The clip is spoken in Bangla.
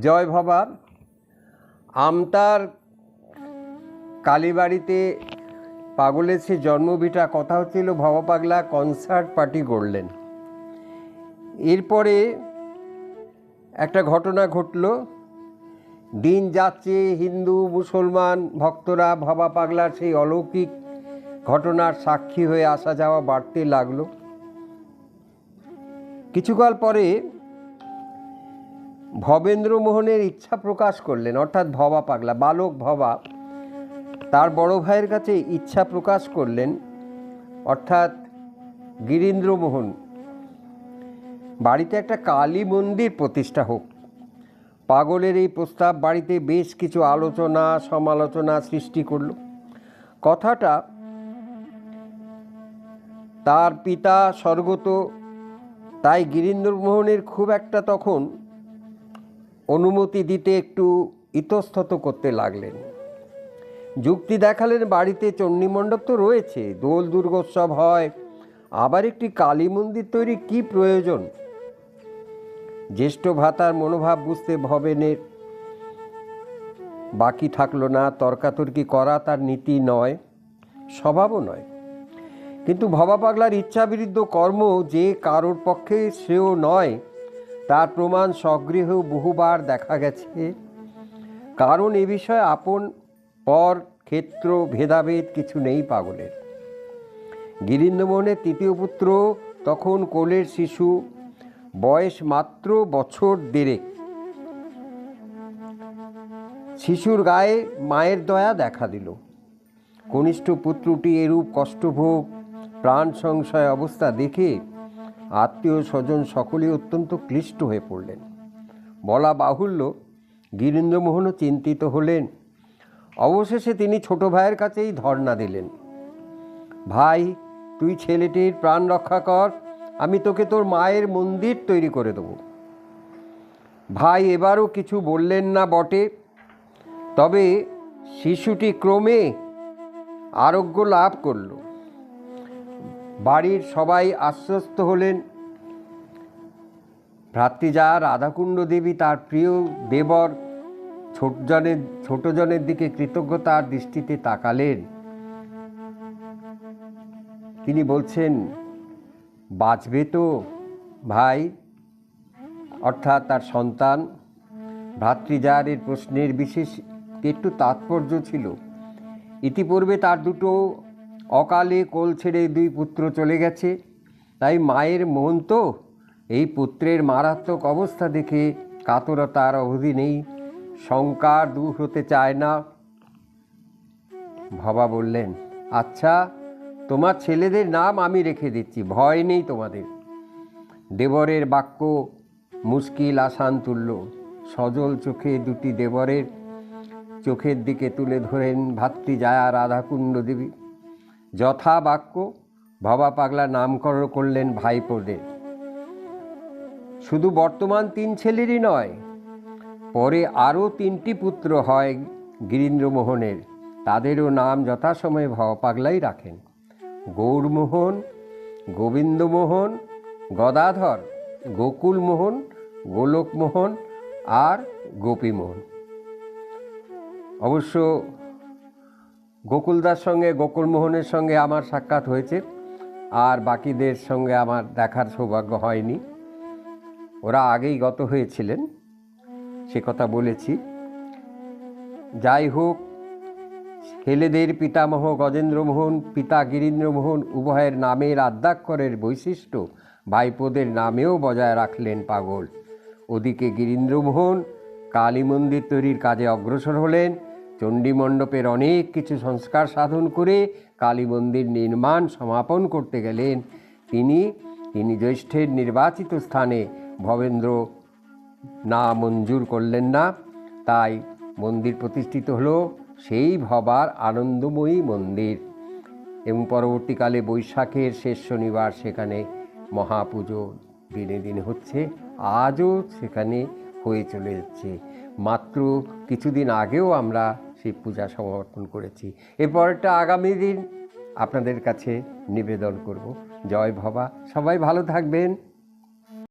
জয় ভবা আমতার কালীবাড়িতে পাগলের সে জন্মভিটা, কথা হচ্ছিল ভবা পাগলা কনসার্ট পার্টি করলেন। এরপরে একটা ঘটনা ঘটল। দিন যাচ্ছে, হিন্দু, মুসলমান ভক্তরা ভবা পাগলার সেই অলৌকিক ঘটনার সাক্ষী হয়ে আসা যাওয়া বাড়তে লাগল। কিছুকাল পরে ভবেন্দ্র মোহনের ইচ্ছা প্রকাশ করলেন, অর্থাৎ ভবা পাগলা, বালক ভবা। তার বড় ভাইয়ের কাছে ইচ্ছা প্রকাশ করলেন, অর্থাৎ গিরীন্দ্রমোহন। বাড়িতে একটা কালী মন্দির প্রতিষ্ঠা হোক। পাগলের এই প্রস্তাব বাড়িতে বেশ কিছু আলোচনা, সমালোচনা সৃষ্টি করল। কথাটা তার পিতা স্বর্গত, তাই গিরীন্দ্রমোহনের খুব একটা তখন অনুমতি দিতে একটু ইতস্তত করতে লাগলেন। যুক্তি দেখালেন বাড়িতে চণ্ডীমণ্ডপ তো রয়েছে, দোল দুর্গোৎসব হয়, আবার একটি কালী মন্দির তৈরি কি প্রয়োজন? জ্যেষ্ঠ ভাতার মনোভাব বুঝতে ভবেনের বাকি থাকল না, তর্কাতর্কি করা তার নীতি নয়, স্বভাবও নয়। কিন্তু ভবা পাগলার ইচ্ছাবিরুদ্ধ কর্ম যে কারোর পক্ষে শ্রেয় নয় তার প্রমাণ স্বগৃহেও বহুবার দেখা গেছে। কারণ এ বিষয়ে আপন, পর, ক্ষেত্র, ভেদাভেদ কিছু নেই পাগলের। গিরীন্দ্রমোহনের তৃতীয় পুত্র, তখন কোলের শিশু, বয়স মাত্র বছর দেড়েক। শিশুর গায়ে মায়ের দয়া দেখা দিল। কনিষ্ঠ পুত্রটি এরূপ কষ্টভোগ, প্রাণ সংশয় অবস্থা দেখে আত্মীয় স্বজন সকলেই অত্যন্ত ক্লিষ্ট হয়ে পড়লেন। বলা বাহুল্য, গিরীন্দ্রমোহনও চিন্তিত হলেন। অবশেষে তিনি ছোট ভাইয়ের কাছেই ধর্ণা দিলেন। ভাই, তুই ছেলেটির প্রাণ রক্ষা কর, আমি তোকে তোর মায়ের মন্দির তৈরি করে দেবো। ভাই, এবারও কিছু বললেন না বটে। তবে শিশুটি ক্রমে আরোগ্য লাভ করল। বাড়ির সবাই আশ্বস্ত হলেন। ভ্রাতৃজা রাধাকুণ্ড দেবী তার প্রিয় দেবর ছোটজনের ছোটজনের দিকে কৃতজ্ঞতার দৃষ্টিতে তাকালেন। তিনি বলছেন, বাঁচবে তো ভাই? অর্থাৎ তার সন্তান। ভ্রাতৃজারের প্রশ্নের বিশেষ একটু তাৎপর্য ছিল। ইতিপূর্বে তার দুটো অকালে কোল ছেড়ে দুই পুত্র চলে গেছে। তাই মায়ের মন তো এই পুত্রের মারাত্মক অবস্থা দেখে কাতরতার অবধি নেই। শঙ্কা দূর হতে চায় না। ভবা বললেন আচ্ছা তোমার ছেলেদের নাম আমি রেখে দিচ্ছি, ভয় নেই তোমাদের। দেবরের বাক্য মুশকিল আসান তুলল সজল চোখে দুটি দেবরের চোখের দিকে তুলে ধরেন ভাতৃ ভাতৃজায়া রাধাকুণ্ড দেবী। যথা বাক্য ভবা পাগলা নামকরণ করলেন ভাইপোদের। শুধু বর্তমান তিন ছেলেরই নয়, পরে আরও তিনটি পুত্র হয় গিরীন্দ্রমোহনের। তাদেরও নাম যথাসময়ে ভবা পাগলাই রাখেন। গৌরমোহন, গোবিন্দমোহন, গদাধর, গোকুলমোহন, গোলকমোহন আর গোপীমোহন। অবশ্য গোকুলদার সঙ্গে গোকুলমোহনের সঙ্গে আমার সাক্ষাৎ হয়েছে। আর বাকিদের সঙ্গে আমার দেখার সৌভাগ্য হয়নি। ওরা আগেই গত হয়েছিলেন, সে কথা বলেছি। যাই হোক ছেলেদের পিতামহ গজেন্দ্রমোহন, পিতা গিরীন্দ্রমোহন উভয়ের নামের আদ্যাক্ষরের বৈশিষ্ট্য ভাইপোদের নামেও বজায় রাখলেন পাগল। ওদিকে গিরীন্দ্রমোহন কালী মন্দির তৈরির কাজে অগ্রসর হলেন চণ্ডীমণ্ডপের অনেক কিছু সংস্কার সাধন করে কালী মন্দির নির্মাণ সমাপন করতে গেলেন। তিনি তিনি জ্যৈষ্ঠের নির্বাচিত স্থানে ভবেন্দ্র না মঞ্জুর করলেন না। তাই মন্দির প্রতিষ্ঠিত হলো সেই ভবার আনন্দময়ী মন্দির। এবং পরবর্তীকালে বৈশাখের শেষ শনিবার সেখানে মহাপুজো দিনে দিনে হচ্ছে, আজও সেখানে হয়ে চলে যাচ্ছে মাত্র কিছুদিন আগেও আমরা সেই পূজা সমর্পণ করেছি। এরপরটা আগামী দিন আপনাদের কাছে নিবেদন করব। জয় ভবা। সবাই ভালো থাকবেন।